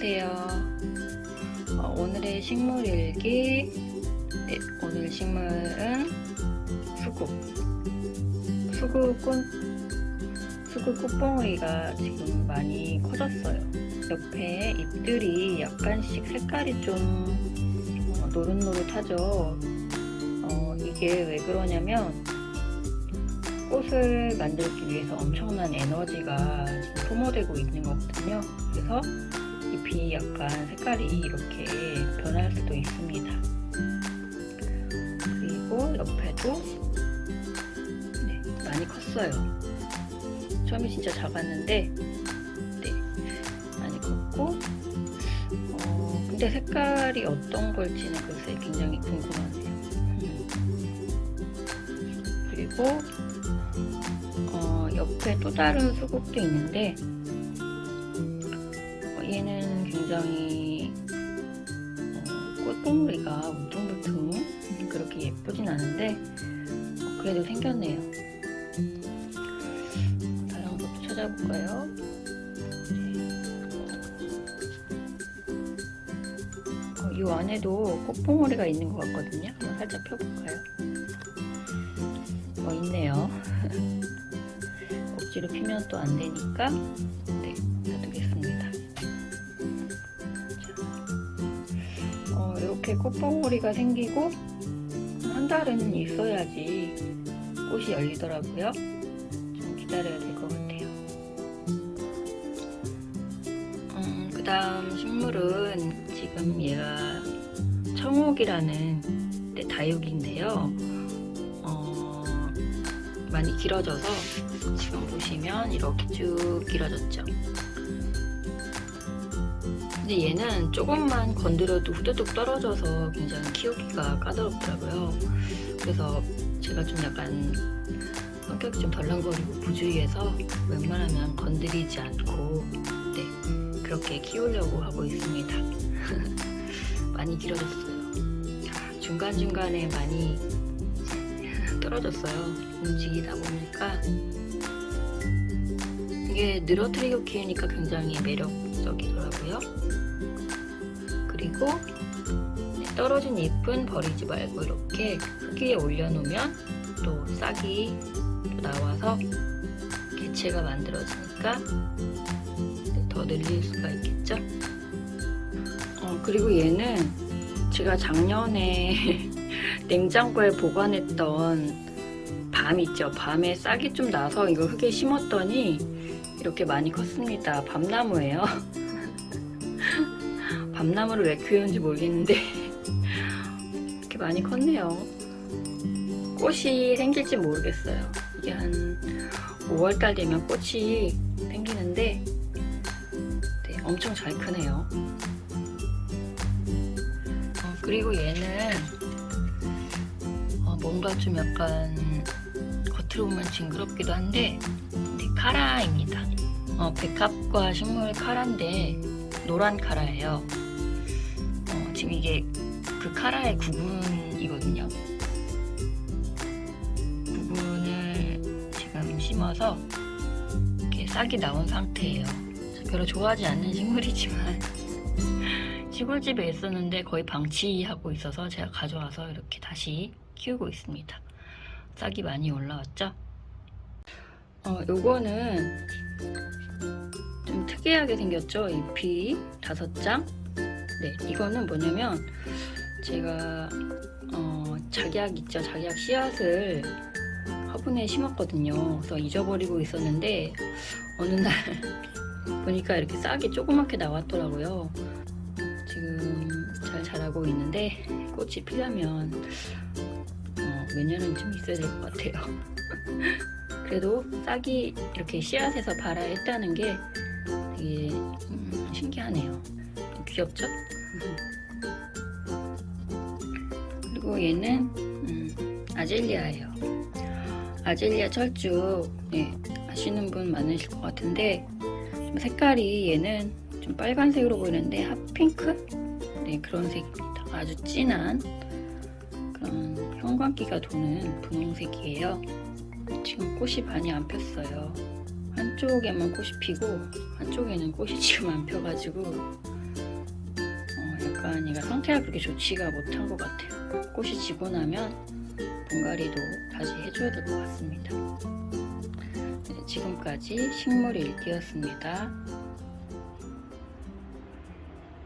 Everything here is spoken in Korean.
안녕하세요. 어, 오늘의 식물 일기. 네, 오늘 식물은 수국. 수국 꽃, 수국 꽃봉오리가 지금 많이 커졌어요. 옆에 잎들이 약간씩 색깔이 좀 어, 노릇노릇하죠. 어, 이게 왜 그러냐면 꽃을 만들기 위해서 엄청난 에너지가 지금 소모되고 있는 거거든요. 그래서 잎이 약간 색깔이 이렇게 변할 수도 있습니다. 그리고 옆에도 네, 많이 컸어요. 처음에 진짜 작았는데 네, 많이 컸고 어, 근데 색깔이 어떤 걸지는 글쎄 굉장히 궁금하네요. 음. 그리고 어, 옆에 또 다른 수국도 있는데 어, 얘는 굉장히 어, 꽃봉오리가 울퉁불퉁 그렇게 예쁘진 않은데 어, 그래도 생겼네요. 다른 것도 찾아볼까요? 어, 이 안에도 꽃봉오리가 있는 것 같거든요. 한번 살짝 펴볼까요? 어, 있네요. 억지로 피면 또 안 되니까 네, 이렇게 꽃봉오리가 생기고 한 달은 있어야지 꽃이 열리더라고요. 좀 기다려야 될 것 같아요. 음, 그 다음 식물은 지금 얘가 청옥이라는 네, 다육인데요. 어, 많이 길어져서 지금 보시면 이렇게 쭉 길어졌죠. 근데 얘는 조금만 건드려도 후두둑 떨어져서 굉장히 키우기가 까다롭더라고요. 그래서 제가 좀 약간 성격이 좀 덜렁거리고 부주의해서 웬만하면 건드리지 않고 네, 그렇게 키우려고 하고 있습니다. 많이 길어졌어요. 중간중간에 많이 떨어졌어요. 움직이다 보니까 이게 늘어뜨리고 키우니까 굉장히 매력적이더라고요. 그리고 떨어진 잎은 버리지 말고 이렇게 흙 위에 올려놓으면 또 싹이 또 나와서 개체가 만들어지니까 더 늘릴 수가 있겠죠. 어, 그리고 얘는 제가 작년에 냉장고에 보관했던 밤 있죠. 밤에 싹이 좀 나서 이거 흙에 심었더니 이렇게 많이 컸습니다. 밤나무예요. 밤나무를 왜 키우는지 모르겠는데 이렇게 많이 컸네요. 꽃이 생길지 모르겠어요. 이게 한 5월달 되면 꽃이 생기는데 네, 엄청 잘 크네요. 어, 그리고 얘는 어, 뭔가 좀 약간 겉으로 보면 징그럽기도 한데 네, 카라입니다. 어, 백합과 식물 카라인데 노란 카라예요. 어, 지금 이게 그 카라의 구분이거든요. 구분을 지금 심어서 이렇게 싹이 나온 상태예요. 별로 좋아하지 않는 식물이지만 시골집에 있었는데 거의 방치하고 있어서 제가 가져와서 이렇게 다시 키우고 있습니다. 싹이 많이 올라왔죠? 어, 요거는 좀 특이하게 생겼죠? 잎이 다섯 장. 네, 이거는 뭐냐면 제가 어, 작약 있죠? 작약 씨앗을 화분에 심었거든요. 그래서 잊어버리고 있었는데 어느 날 보니까 이렇게 싹이 조그맣게 나왔더라고요. 지금 잘 자라고 있는데 꽃이 피려면 어, 몇 년은 좀 있어야 될 것 같아요. 그래도 싹이 이렇게 씨앗에서 발아했다는 게 되게 음, 신기하네요. 귀엽죠? 그리고 얘는 음, 아젤리아예요. 아젤리아 철쭉 네, 아시는 분 많으실 것 같은데 좀 색깔이 얘는 좀 빨간색으로 보이는데 핫핑크? 네 그런 색입니다. 아주 진한 그런 형광기가 도는 분홍색이에요. 지금 꽃이 많이 안 폈어요. 한쪽에만 꽃이 피고 한쪽에는 꽃이 지금 안 펴가지고 약간 얘가 상태가 그렇게 좋지가 못한 것 같아요. 꽃이 지고 나면 분갈이도 다시 해줘야 될 것 같습니다. 네, 지금까지 식물 일기였습니다.